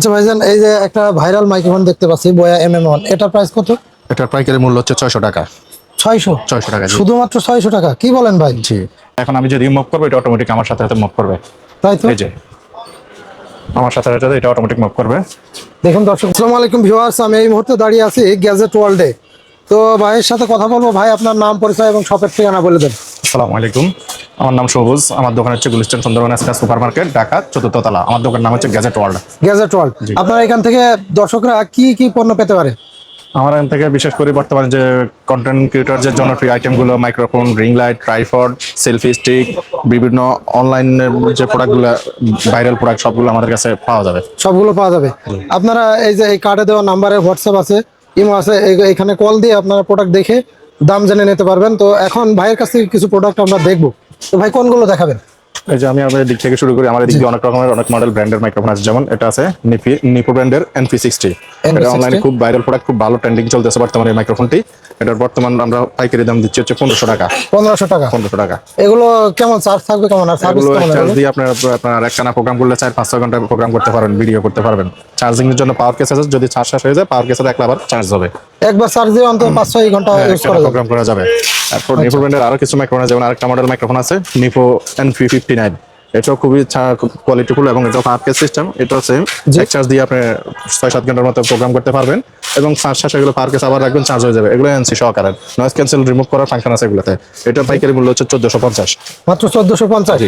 আচ্ছা ভাইজান এই যে একটা ভাইরাল মাইক্রোফোন দেখতে পাচ্ছি বয়া এম এম ওয়ান। এটার প্রাইস কত? এটার পাইকারি মূল্য হচ্ছে ছয়শো টাকা। ছয়শো? ছয়শো টাকা শুধুমাত্র ছয়শো টাকা? কি বলেন ভাই? জি। এখন আমি যদি মুভ করব এটা অটোমেটিক আমার সাথে সাথে মুভ করবে। তাই তো? এই যে। আমার সাথে সাথে এটা অটোমেটিক মুভ করবে। দেখুন দর্শক আসসালামু আলাইকুম ভিউয়ার্স আমি এই মুহূর্তে দাঁড়িয়ে আছি গ্যাজেট ওয়ার্ল্ডে তো ভাইয়ের সাথে কথা বলব ভাই আপনার নাম পরিচয় এবং শপের ঠিকানা বলে দেন। আসসালামু আলাইকুম। আমার নাম সবুজ আমার দোকান হচ্ছে গুলিস্টান সুন্দরবন এসকা সুপার মার্কেট ঢাকা চতুর্থ তলা। আমার দোকানের নাম হচ্ছে গ্যাজেট ওয়ার্ল্ড গ্যাজেট ওয়ার্ল্ড আপনারা এখান থেকে দর্শকরা কি কি পণ্য পেতে পারে? আমার এখান থেকে বিশেষ করে বর্তমানে যে কন্টেন্ট ক্রিয়েটর যে জনপ্রিয় আইটেমগুলো microphone ring light tripod selfie stick বিভিন্ন অনলাইনের যে প্রোডাক্টগুলো ভাইরাল প্রোডাক্ট সবগুলো আমাদের কাছে পাওয়া যাবে। সবগুলো পাওয়া যাবে। আপনারা এই যে এই কার্ডে দেওয়া নাম্বারে হোয়াটসঅ্যাপ আছে ইমো আছে এখানে কল দিয়ে আপনারা প্রোডাক্ট দেখে দাম জেনে নিতে পারবেন। তো এখন ভাইয়ের কাছ থেকে কিছু প্রোডাক্ট আমরা দেখব। তো ভাই কোনগুলো দেখাবেন? এই যে আমি আমাদের দিক থেকে শুরু করি আমাদের দিক দিয়ে অনেক রকমের অনেক মডেল ব্র্যান্ডের মাইক্রোফোন আছে। যেমন এটা আছে নিপি নিপো ব্র্যান্ডের এনপি সিক্সটি এটা অনলাইনে খুব ভাইরাল প্রোডাক্ট খুব ভালো ট্রেন্ডিং চলতেছে বর্তমানে এই মাইক্রোফোনটি এটার বর্তমান আমরা পাইকারি দাম দিচ্ছি হচ্ছে পনেরোশো টাকা। পনেরোশো টাকা। পনেরোশো টাকা। এগুলো কেমন চার্জ থাকবে কেমন? আর এগুলো চার্জ দিয়ে আপনার আপনার একটানা প্রোগ্রাম করলে চার পাঁচ ছয় ঘণ্টা প্রোগ্রাম করতে পারবেন ভিডিও করতে পারবেন। চার্জিং এর জন্য পাওয়ার কেস আছে যদি চার্জ শেষ হয়ে যায় পাওয়ার কেসে একলা আবার চার্জ হবে। একবার চার্জ দিয়ে অন্তত পাঁচ ছয় ঘণ্টা ইউজ করা যাবে। প্রোগ্রাম করা যাবে। তারপর নিপো ব্র্যান্ডের আরও কিছু মাইক্রোফোন আছে যেমন আরেকটা মডেল মাইক্রোফোন আছে Nipo N three fifty nine এটাও খুবই কোয়ালিটিফুল এবং এটা কেস সিস্টেম এটা হচ্ছে এক চার্জ দিয়ে আপনি ছয় সাত ঘণ্টার মতো প্রোগ্রাম করতে পারবেন এবং চার্জ শেষে এগুলো পাওয়ার কেস আবার রাখবেন চার্জ হয়ে যাবে। এগুলো এনসি সহকারে। নয়েজ ক্যান্সেল রিমুভ করার ফাংশন আছে এগুলোতে। এটা পাইকারি মূল্য হচ্ছে চোদ্দশো পঞ্চাশ। মাত্র চোদ্দশো পঞ্চাশ।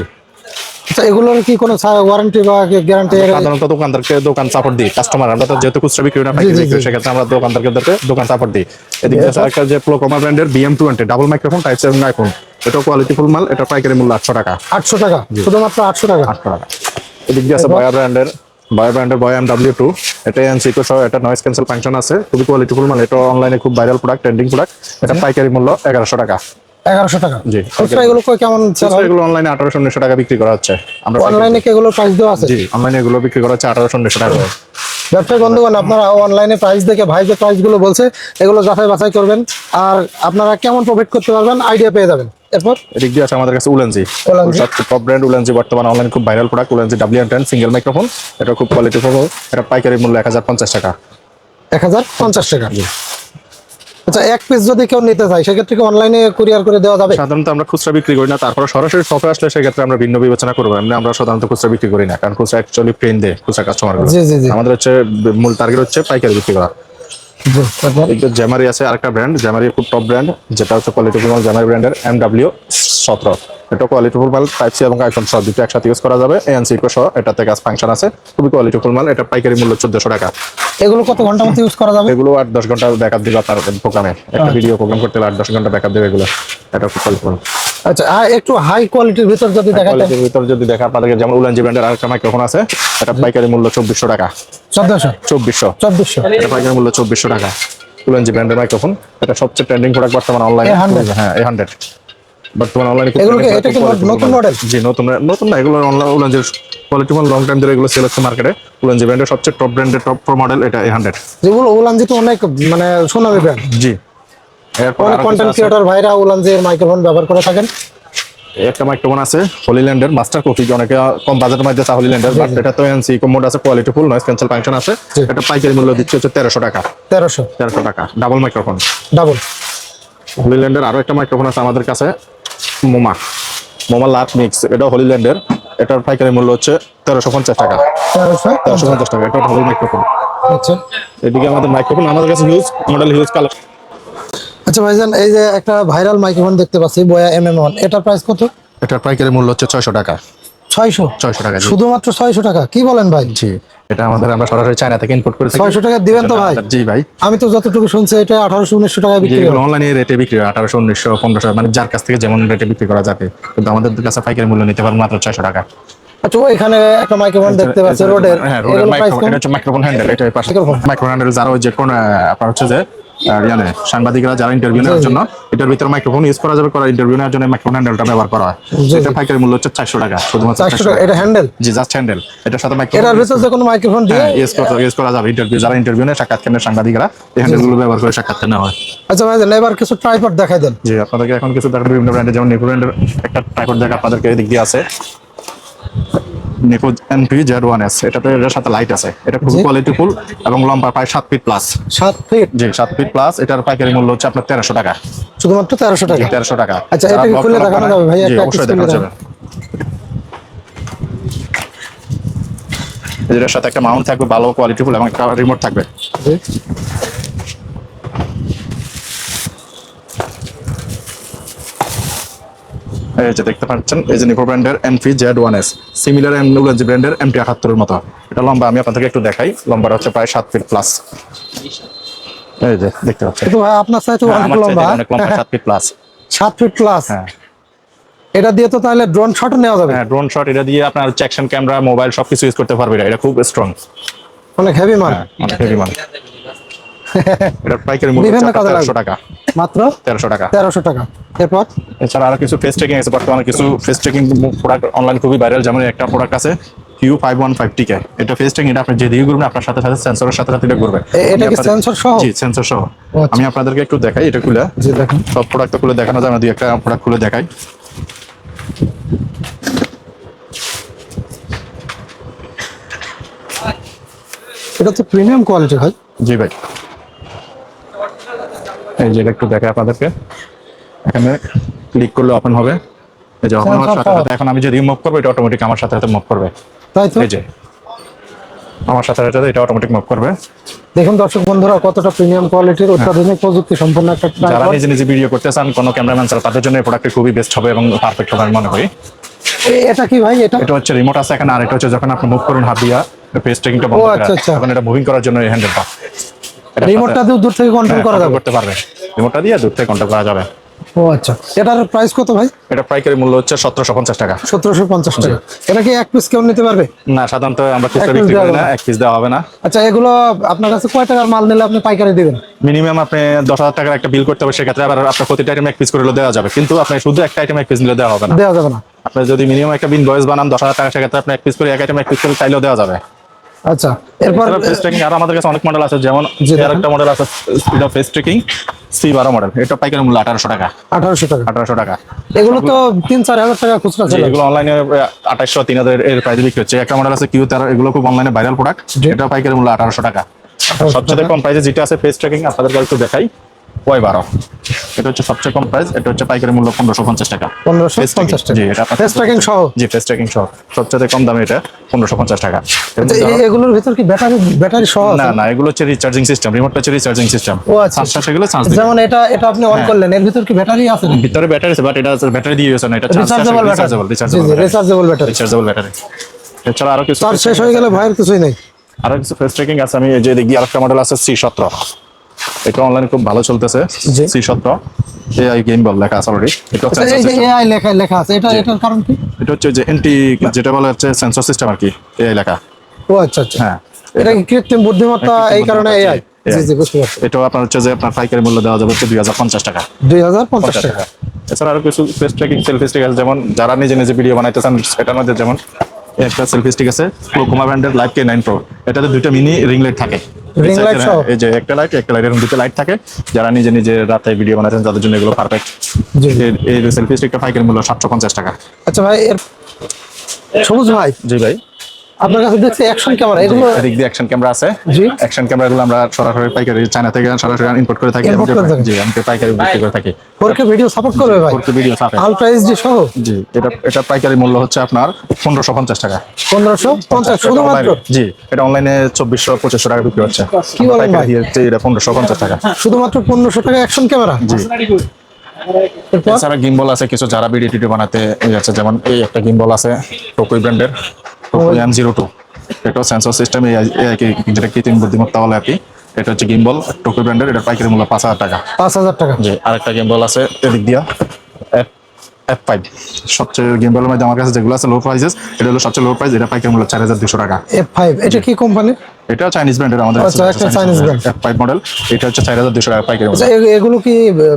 আচ্ছা এগুলোর কি কোনো ওয়ারেন্টি বা গ্যারান্টি সাধারণত দোকানদারকে দোকান সাপোর্ট দিই কাস্টমার আমরা তো যেহেতু খুচরা বিক্রি না পাইকারি বিক্রি সেক্ষেত্রে আমরা দোকানদারকে দোকান সাপোর্ট দিই। এদিকে আছে একটা যে প্রোকোমা ব্র্যান্ডের BM twenty double microphone type seven iPhone এটাও কোয়ালিটিফুল মাল এটা পাইকারি মূল্য আটশো টাকা। আটশো টাকা শুধুমাত্র আটশো টাকা? আটশো টাকা। এদিক দিয়ে আছে বয়া ব্র্যান্ডের বয়া ব্র্যান্ডের বয় এম ডাব্লিউ টু এটা এনসি তো সহ এটা নয়েজ ক্যান্সেল ফাংশন আছে। খুবই কোয়ালিটিফুল মাল এটা অনলাইনে খুব ভাইরাল প্রোডাক্ট ট্রেন্ডিং প্রোডাক্ট এটা পাইকারি মূল্য এগারোশো টাকা। এগারোশো টাকা। জি। খুচরা এগুলো কেমন এগুলো অনলাইনে আঠারোশো উনিশশো টাকা বিক্রি করা হচ্ছে। আমরা অনলাইনে কি এগুলোর প্রাইস দেওয়া আছে? জি অনলাইনে এগুলো বিক্রি করা হচ্ছে আঠারোশো উনিশশো টাকা। করে। ব্যবসায়ী বন্ধুগণ আপনারা অনলাইনে প্রাইস দেখে ভাই যে প্রাইসগুলো বলছে এগুলো যাচাই বাছাই করবেন। আর আপনারা কেমন প্রফিট করতে পারবেন আইডিয়া পেয়ে যাবেন। এরপর? এদিক দিয়ে আছে আমাদের কাছে উলেন্সি। সবচেয়ে টপ ব্র্যান্ড উলেন্সি বর্তমানে অনলাইন খুব viral product Ulanzi W ten single microphone এটা খুব কোয়ালিটিফুল এটা পাইকারি মূল্য এক হাজার পঞ্চাশ টাকা। এক হাজার পঞ্চাশ টাকা। আচ্ছা এক পিস যদি কেউ নিতে চায় সেক্ষেত্রে কি অনলাইনে কুরিয়ার করে দেওয়া যাবে? সাধারণত আমরা খুচরা বিক্রি করি না তারপরে সরাসরি শপে আসলে সেক্ষেত্রে আমরা ভিন্ন বিবেচনা করব এমনি আমরা সাধারণত খুচরা বিক্রি করি না কারণ খুচরা অ্যাকচুয়ালি পেন দেয় খুচরা কাস্টমার জি জি জি। আমাদের হচ্ছে মূল টার্গেট হচ্ছে পাইকারি বিক্রি করা। জ্যামারি আছে আরেকটা ব্র্যান্ড জ্যামারি খুব টপ ব্র্যান্ড যেটা হচ্ছে কোয়ালিটি মাল জ্যামারি ব্র্যান্ডের এম ডাব্লিউ সতেরো। এটা কোয়ালিটিফুল মাল টাইপ সি এবং আইফোন সহ দুটো একসাথে ইউজ করা যাবে। এনসি সহ এটাতে গাছ ফাংশন আছে। খুবই কোয়ালিটিফুল মাল এটা পাইকারি মূল্য চোদ্দশো টাকা। এগুলো কত ঘণ্টা মতো ইউজ করা যাবে? এগুলো আট দশ ঘণ্টা ব্যাকআপ দিবে আপনার প্রোগ্রামে একটা ভিডিও প্রোগ্রাম করতে হলে আট দশ ঘণ্টা ব্যাকআপ দেবে এগুলো। এটা খুব কোয়ালিটিফুল আচ্ছা একটু হাই কোয়ালিটির ভিতর যদি দেখাতেন কোয়ালিটির ভিতর যদি দেখা আপনাদেরকে যেমন উলানজি ব্র্যান্ডের আরেকটা মাইক্রোফোন আছে এটা পাইকারি মূল্য চব্বিশশো টাকা। চোদ্দশো? চব্বিশশো। চব্বিশশো এটা পাইকারি মূল্য চব্বিশশো টাকা। উলানজি ব্র্যান্ডের মাইক্রোফোন এটা সবচেয়ে ট্রেন্ডিং প্রোডাক্ট বর্তমানে অনলাইনে হ্যাঁ এ হান্ড্রেড বর্তমানে অনলাইনে এগুলো কি- এটা কি নতুন model? জি নতুন নতুন না এগুলো অনলাইন কোয়ালিটি লং টাইম ধরে এগুলো সেল হচ্ছে মার্কেটে উলানজি ব্র্যান্ডের সবচেয়ে টপ ব্র্যান্ডের টপ প্রো মডেল এটা এ হান্ড্রেড যেগুলো উলানজি তো অনেক মানে সুনামি ব্র্যান্ড জি। অনেক কন্টেন্ট ক্রিয়েটর ভাইরা উলানজির মাইক্রোফোন ব্যবহার করে থাকেন? একটা মাইক্রোফোন আছে হলিল্যান্ডের মাস্টার কপি অনেকে কম বাজেটের মধ্যে চা হলিল্যান্ডের বাট এটা তো এনসি কোমোড আছে quality full noise cancel function আছে। এটা পাইকারি মূল্য দিচ্ছে হচ্ছে তেরোশো টাকা। তেরোশো। তেরোশো টাকা। ডাবল মাইক্রোফোন ডাবল হলিল্যান্ডের আরও একটা মাইক্রোফোন আছে আমাদের কাছে। মোমা মোমা লাট মিক্স এটা হলিল্যান্ডের। এটার পাইকারি মূল্য হচ্ছে তেরোশো পঞ্চাশ টাকা। তেরোশো পঞ্চাশ। টাকা এটা হলি মাইক্রোফোন আচ্ছা। এদিকে আমাদের মাইক্রোফোন আমাদের কাছে হিউজ মডেল হিউজ কালার আচ্ছা ভাইজান এই যে একটা ভাইরাল মাইক্রোফোন দেখতে পাচ্ছি বয়া এম এম ওয়ান এটার প্রাইস কত? এটার পাইকারি মূল্য হচ্ছে ছয়শো টাকা। ছয়শো? ছয়শো টাকা শুধুমাত্র ছয়শো টাকা? কি বলেন ভাই? জি এটা আমাদের আমরা সরাসরি চায়না থেকে ইম্পোর্ট করে ছয়শো টাকা দিবেন তো ভাই? জি ভাই। আমি তো যতটুকু শুনছি এটা আঠারোশো উনিশশো টাকায় বিক্রি অনলাইনে রেটে বিক্রি হয় আঠারোশো উনিশশো পনেরোশো মানে যার কাছ থেকে যেমন রেটে বিক্রি করা যাবে। কিন্তু আমাদের কাছে পাইকারি মূল্য নিতে পারবেন মাত্র ছয়শো টাকা। আচ্ছা এখানে একটা মাইক্রোফোন দেখতে পাচ্ছি রোডের হ্যাঁ রোডের মাইক্রোফোন এটা হচ্ছে মাইক্রোফোন হ্যান্ডেল এটা পাশে। মাইক্রোফোন হ্যান্ডেল যারা ওই যে কোন আপনার হচ্ছে যে আহ, সাংবাদিকরা যারা ইন্টারভিউ নেওয়ার। জন্য এটার ভিতরে মাইক্রোফোন ইউজ করা যাবে করা ইন্টারভিউ নেওয়ার জন্য মাইক্রোফোন হ্যান্ডেলটা ব্যবহার করা হয়। এটা। পাইকারি মূল্য হচ্ছে চারশো টাকা শুধুমাত্র টাকা। এটা হ্যান্ডেল জি জাস্ট হ্যান্ডেল এটার সাথে এটার মাইক্রোফোন যে কোনো মাইক্রোফোন দিয়ে? হ্যাঁ ইউজ করা ইউজ করা যাবে। ইন্টারভিউ যারা ইন্টারভিউ নেয় সাক্ষাৎকারের সাংবাদিকরা এই হ্যান্ডেলগুলো ব্যবহার করে সাক্ষাৎকার নেওয়া হয়। আচ্ছা ভাইজান এবার কিছু ট্রাইপড দেখাই দেন। জি আপনাদেরকে এখন কিছু দেখার বিভিন্ন ব্র্যান্ডের যেমন নিপো ব্র্যান্ডের একটা ট্রাইপড দেখা আপনাদেরকে এদিক দিয়ে আছে। নিকো এনপি জেড ওয়ান এস। এটাতে এটার সাথে লাইট আছে। এটা খুব জি। কোয়ালিটিফুল এবং লম্বা প্রায় সাত ফিট প্লাস সাত ফিট জি সাত ফিট প্লাস এটার পাইকারি মূল্য হচ্ছে আপনার তেরোশো টাকা। শুধুমাত্র তেরোশো টাকা? তেরোশো টাকা। আচ্ছা, এটা খুলে দেখানো যাবে ভাই? একটা অবশ্যই দেখানো। যাবে। এটার সাথে একটা মাউন্ট থাকবে ভালো কোয়ালিটিফুল এবং একটা রিমোট থাকবে। এই যে দেখতে পাচ্ছেন এই যে নিপো ব্র্যান্ডের MP Z one S similar এমনুলেন্সি ব্র্যান্ডের এমটি আটাত্তরের মতো। এটা লম্বা আমি আপনাদেরকে একটু দেখাই। লম্বাটা হচ্ছে প্রায় সাত ফিট প্লাস এই যে দেখতে পাচ্ছেন। আপনার সাইজ হ্যাঁ, অনেক লম্বা লম্বা সাত ফিট প্লাস সাত ফিট প্লাস হ্যাঁ। এটা দিয়ে তো তাহলে ড্রোন শটও নেওয়া যাবে? হ্যাঁ ড্রোন শট এটা দিয়ে আপনার অ্যাকশন ক্যামেরা মোবাইল সবকিছু ইউজ করতে পারবে এটা। খুব স্ট্রং অনেক হেভি মাল। হ্যাঁ অনেক হেভি মাল। এটা পাইকারি মূল্য বিভিন্ন হচ্ছে কাজে তেরোশো লাগবে। টাকা। মাত্র তেরোশো টাকা। তেরোশো টাকা। এরপর? এছাড়া আরও কিছু ফেস ট্রেকিং আছে বর্তমানে কিছু ফেস ট্রেকিং প্রোডাক্ট অনলাইন খুবই ভাইরাল যেমন একটা প্রোডাক্ট আছে কিউ ফাইভ ওয়ান ফাইভ টিকে এটা ফেস ট্রেকিং এটা আপনি যেদিকে করবেন আপনার সাথে সাথে সেন্সরের সাথে সাথে এটা করবে এটা কি sensor সহ? জি সেন্সর সহ। আচ্ছা। আমি আপনাদেরকে একটু দেখাই এটা খুলে। জি দেখুন। সব প্রোডাক্ট খুলে দেখানো যায় না দুই একটা প্রোডাক্ট খুলে দেখাই। এটা তো প্রিমিয়াম কোয়ালিটি ভাই। জি ভাই। এই যে একটু দেখাই আপনাদেরকে। এখানে ক্লিক করলে ওপেন হবে। এই যে ওপেন হওয়ার সাথে সাথে এখন আমি যদি মুভ করব এটা অটোমেটিক আমার সাথে সাথে মুভ করবে। তাই তো? এই যে। আমার সাথে সাথে এটা অটোমেটিক মুভ করবে। দেখুন দর্শক বন্ধুরা কতটা প্রিমিয়াম কোয়ালিটির অত্যাধুনিক প্রযুক্তি সম্পন্ন একটা যারা নিজে নিজে ভিডিও করতে চান কোনো ক্যামেরাম্যান ছাড়া তাদের জন্য এই প্রোডাক্টটি খুবই বেস্ট হবে এবং পারফেক্ট হবে আমি মনে করি। এটা কি ভাই? এটা? এটা হচ্ছে রিমোট আছে এখানে আর এটা হচ্ছে যখন আপনি মুভ করুন হাত দিয়া বন্ধ করে আচ্ছা, আচ্ছা। তখন এটা মুভিং করার জন্য এই হ্যান্ডেলটা রিমোটটা দিয়ে দূর থেকে কন্ট্রোল করা যাবে। করতে পারবে। রিমোটটা দিয়ে দূর থেকে কন্ট্রোল করা যাবে। ও আচ্ছা। এটার প্রাইস কত ভাই? এটা পাইকারি মূল্য হচ্ছে সতেরোশো পঞ্চাশ টাকা। সতেরোশো পঞ্চাশ টাকা। এটা কি এক পিস কেউ নিতে পারবে? না সাধারণত আমরা খুচরা বিক্রি করি না এক পিস দেওয়া হবে না। আচ্ছা এগুলো আপনার কাছে কয় টাকার মাল নিলে আপনি পাইকারি দিবেন? মিনিমাম আপনি দশ হাজার টাকার একটা বিল করতে হবে সেক্ষেত্রে আবার আপনার প্রতিটা আইটেম এক পিস করে দেওয়া যাবে। কিন্তু আপনি শুধু একটা আইটেম এক পিস নিলে দেওয়া হবে না। দেওয়া যাবে না। আপনি যদি মিনিমাম একটা বিন বয়স বানান দশ হাজার টাকা সেক্ষেত্রে আপনি এক পিস করে এক আইটেম এক পিস করে চাইলেও দেওয়া যাবে। আচ্ছা এরপর ফেস ট্রেকিং আর আমাদের কাছে অনেক মডেল আছে যেমন এর একটা মডেল আছে অফ ফেস ট্রেকিং সি বারো মডেল এটা পাইকারি মূল্য আঠারোশো টাকা। আঠারোশো টাকা। আঠারোশো টাকা। এগুলো তো তিন চার হাজার টাকা খুচরা চলে। এগুলো অনলাইনে আঠাশশো তিন হাজার এর প্রাইসে বিক্রি হচ্ছে। একটা মডেল আছে কিউ তেরো এগুলো খুব অনলাইনে ভাইরাল প্রোডাক্ট। এটা পাইকারি মূল্য আঠারোশো টাকা। সবচেয়ে কম প্রাইসে যেটা আছে ফেস ট্রেকিং আপনাদের একটু দেখাই ওয়াই বারো এটা হচ্ছে সবচেয়ে কম প্রাইস এটা হচ্ছে পাইকারি মূল্য পনেরোশো পঞ্চাশ টাকা। পনেরোশো পঞ্চাশ টাকা। জি, এটা ফেস ট্র্যাকিং সহ? জি ফেস ট্রেকিং সহ। সবচেয়ে কম দামে এটা পনেরোশো পঞ্চাশ টাকা। আচ্ছা, এগুলোর ভিতর কি ব্যাটারি ব্যাটারি সহ না না এগুলো হচ্ছে রিচার্জিং সিস্টেম রিমোটটা হচ্ছে রিচার্জিং সিস্টেম ও আচ্ছা। সেগুলো চার্জ যেমন এটা এটা আপনি হ্যাঁ। অন করলেন এর ভিতর কি ব্যাটারি আছে ভিতরে ব্যাটারি আছে বাট এটা ব্যাটারি দিয়ে ইউজ না এটা rechargeable battery rechargeable rechargeable battery rechargeable battery এছাড়া আরও কিছু চার্জ শেষ হয়ে গেলে ভয়ের কিছুই নেই। আরও কিছু ফেস ট্রেকিং আছে আমি এই যে দেখি আরেকটা মডেল আছে সি সতেরো। এটা অনলাইনে খুব ভালো চলতেছে জি। সি সতেরো। এআই গেম বল লেখা আছে অলরেডি এটা হচ্ছে আচ্ছা, এআই লেখা লেখা আছে এটা এটার কারণ কি? এটা হচ্ছে যে এনটি যেটা বলা হচ্ছে সেন্সর সিস্টেম আর কি এআই লেখা। ও আচ্ছা আচ্ছা। হ্যাঁ। এটা কি কৃত্রিম বুদ্ধিমত্তা এই কারণে এআই এটাও আপনার হচ্ছে যে আপনার পাইকারি মূল্য দেওয়া যাবে হচ্ছে দুই হাজার পঞ্চাশ টাকা। দুই হাজার পঞ্চাশ টাকা। এছাড়া আরও কিছু ফেস ট্র্যাকিং সেলফি স্টিক আছে যেমন যারা নিজে নিজে ভিডিও বানাইতে চান এটার মধ্যে যেমন একটা সেলফি স্টিক আছে কোকোমা ব্র্যান্ডের লাইভ কে নাইন প্রো এটাতে দুইটা মিনি রিং লাইট থাকে। সহ? এই যে একটা লাইট একটা লাইট এরকম দুটো লাইট থাকে। যারা নিজে নিজে রাতে ভিডিও বানাচ্ছেন তাদের জন্য এগুলো পারফেক্ট এই সেলফি স্টিকটা ফাইকের মূল্য সাতশো পঞ্চাশ টাকা। আচ্ছা ভাই এর সবুজ ভাই। জি ভাই। আপনার কাছে দেখছি অ্যাকশন ক্যামেরা এগুলো এদিক দিয়ে অ্যাকশন ক্যামেরা আছে। জি। অ্যাকশন ক্যামেরাগুলো আমরা সরাসরি পাইকারি চায়না থেকে সরাসরি ইম্পোর্ট করে থাকি? জি পাইকারি বিক্রি করে থাকি। ফোরকে ভিডিও সাপোর্ট করবে ভাই। ফোরকে ভিডিও সাথে আলট্রা এইচডি সহ? জি এটা এটা পাইকারি মূল্য হচ্ছে আপনার পনেরোশো পঞ্চাশ টাকা। শুধুমাত্র জি এটা অনলাইনে চব্বিশশো পঁচিশশো টাকা বিক্রি হচ্ছে। কি বলেন ভাই? এটা টাকা। শুধুমাত্র টাকা অ্যাকশন ক্যামেরা জি। এরপর? এছাড়া গিম্বল আছে কিছু যারা ভিডিও টিডিও বানাতে আছে যেমন এই একটা গিম্বল আছে টোকুই ব্র্যান্ডের এম জিরো টু এটাও সেন্সর সিস্টেম যেটা কৃত্রিম বুদ্ধিমত্তা বলে আর কি এটা হচ্ছে গিম্বল টোকো ব্র্যান্ডের এটা পাইকারি মূল্য পাঁচ হাজার টাকা। পাঁচ হাজার টাকা। জি আরেকটা গিম্বল আছে এদিক দিয়া। এফ ফাইভ সবচেয়ে গিম্বলের মধ্যে আমার কাছে যেগুলো আছে লো প্রাইসেস এটা হলো সবচেয়ে লো প্রাইস এটা পাইকারি মূল্য চার হাজার দুশো টাকা। এফ ফাইভ এটা কি কোম্পানি এটা চাইনিজ ব্র্যান্ডের আমাদের আচ্ছা, একটা Chinese brand। F five model এটা হচ্ছে চার হাজার দুশো টাকা পাইকারি মূল্য। আচ্ছা এগুলো কি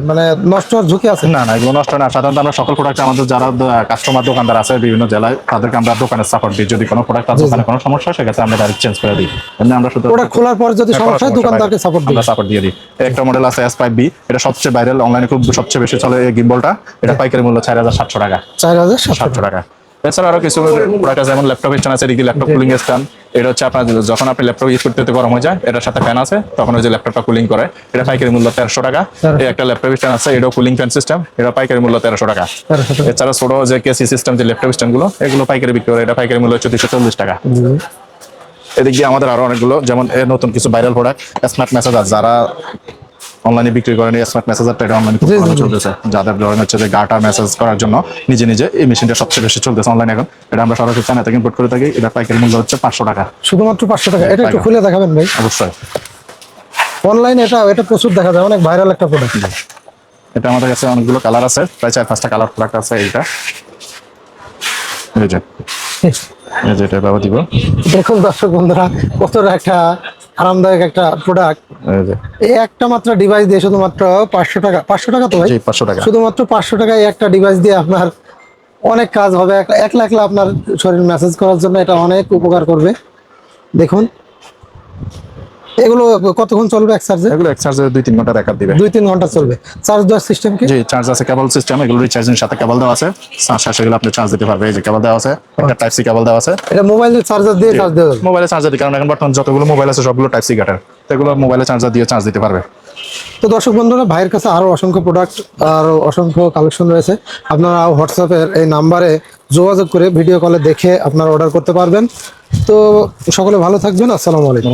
মানে নষ্ট হওয়ার ঝুঁকি আছে? না না এগুলো নষ্ট না সাধারণত আমরা সকল প্রোডাক্ট আমাদের যারা কাস্টমার দোকানদার আছে বিভিন্ন জেলায় তাদেরকে আমরা দোকানের সাপোর্ট দিই। যদি কোনো প্রোডাক্ট তার দোকানে কোনো সমস্যা হয় সেক্ষেত্রে আমরা ডাইরেক্ট চেঞ্জ করে দিই। এমনি আমরা শুধু প্রোডাক্ট খোলার পর যদি হ্যাঁ, সমস্যা হয় দোকানদারকে সাপোর্ট আমরা সাপোর্ট দিয়ে দিই। একটা মডেল আছে এস ফাইভ বি এটা সবচেয়ে ভাইরাল অনলাইনে খুব সবচেয়ে বেশি চলে এই গিম্বলটা এটা পাইকারি মূল্য চার হাজার সাতশো টাকা। চার হাজার সাতশো টাকা। এছাড়া আরও কিছু প্রোডাক্ট আছে যেমন ল্যাপটপ স্ট্যান্ড আছে এদিকে ল্যাপটপ কুলিং স্ট্যান্ড এটা হচ্ছে আপনার যখন আপনি ল্যাপটপ ইউজ করতে গরম হয়ে যায় এটার সাথে ফ্যান আছে তখন ওই যে ল্যাপটপটা কুলিং করে। এটা পাইকারি মূল্য তেরোশো টাকা। এই একটা ল্যাপটপ স্ট্যান্ড আছে এটাও কুলিং ফ্যান সিস্টেম এটা পাইকারি মূল্য তেরোশো টাকা। এছাড়া ছোট যে কেসি সিস্টেম যে ল্যাপটপ স্ট্যান্ডগুলো এগুলো পাইকারি বিক্রি করে এটা পাইকারি মূল্য দুশো চল্লিশ টাকা। এদিক দিয়ে আমাদের আরও অনেকগুলো যেমন নতুন কিছু ভাইরাল প্রোডাক্ট স্মার্ট মেসেজার যারা অনলাইনে বিক্রি করেন স্মার্ট মেসেজারটা এটা অনলাইনে খুব ভালো। চলতেছে। যাদের ধরেন হচ্ছে যে গাটা মেসেজ করার জন্য নিজে নিজে এই মেশিনটা সবচেয়ে বেশি চলতেছে অনলাইনে এখন। এটা আমরা সরাসরি চায়না থেকে ইম্পোর্ট করে থাকি। এটা পাইকারি মূল্য হচ্ছে পাঁচশো টাকা। শুধুমাত্র পাঁচশো টাকা। এটা একটু খুলে দেখাবেন ভাই। অবশ্যই। অনলাইনে এটা এটা প্রচুর দেখা যায়। অনেক ভাইরাল একটা প্রোডাক্ট এটা আমাদের কাছে অনেকগুলো কালার আছে। প্রায় চার পাঁচটা কালার প্রোডাক্ট আছে এইটা। এই যে। এই যে এটা বাবা দিব। দেখুন দর্শক বন্ধুরা কতটা একটা আরামদায়ক একটা প্রোডাক্ট এই একটা মাত্র ডিভাইস দিয়ে শুধুমাত্র পাঁচশো টাকা পাঁচশো টাকা তো ভাই? পাঁচশো টাকা। শুধুমাত্র পাঁচশো টাকায় একটা ডিভাইস দিয়ে আপনার অনেক কাজ হবে। এক- এক লাখ আপনার শরীর মেসেজ করার জন্য এটা অনেক উপকার করবে। দেখুন। এগুলো কতক্ষণ চলবে এক চার্জে এগুলো এক চার্জে দুই তিন ঘণ্টা ব্যাকআপ দিবে। দুই তিন ঘণ্টা চলবে। চার্জ দেওয়ার সিস্টেম কি? জি চার্জ আছে কেবল সিস্টেম এগুলো রিচার্জের সাথে কেবল দেওয়া আছে। শেষ হয়ে আপনি চার্জ দিতে পারবে এই যে কেবল দেওয়া আছে একটা টাইপ সি কেবল দেওয়া আছে। এটা মোবাইলের চার্জার দিয়ে চার্জ দেওয়া মোবাইলে চার্জার দিই কারণ এখন বর্তমান যতগুলো মোবাইল আছে সবগুলো টাইপ সি কাটার এগুলো মোবাইলে চার্জার দিয়ে চার্জ দিতে পারবে। তো দর্শক বন্ধুরা ভাইয়ের কাছে আরও অসংখ্য প্রোডাক্ট আর অসংখ্য কালেকশন রয়েছে। আপনারা হোয়াটসঅ্যাপের এই নাম্বারে যোগাযোগ করে ভিডিও কলে দেখে আপনারা অর্ডার করতে পারবেন। তো সকলে ভালো থাকবেন আসসালামু আলাইকুম।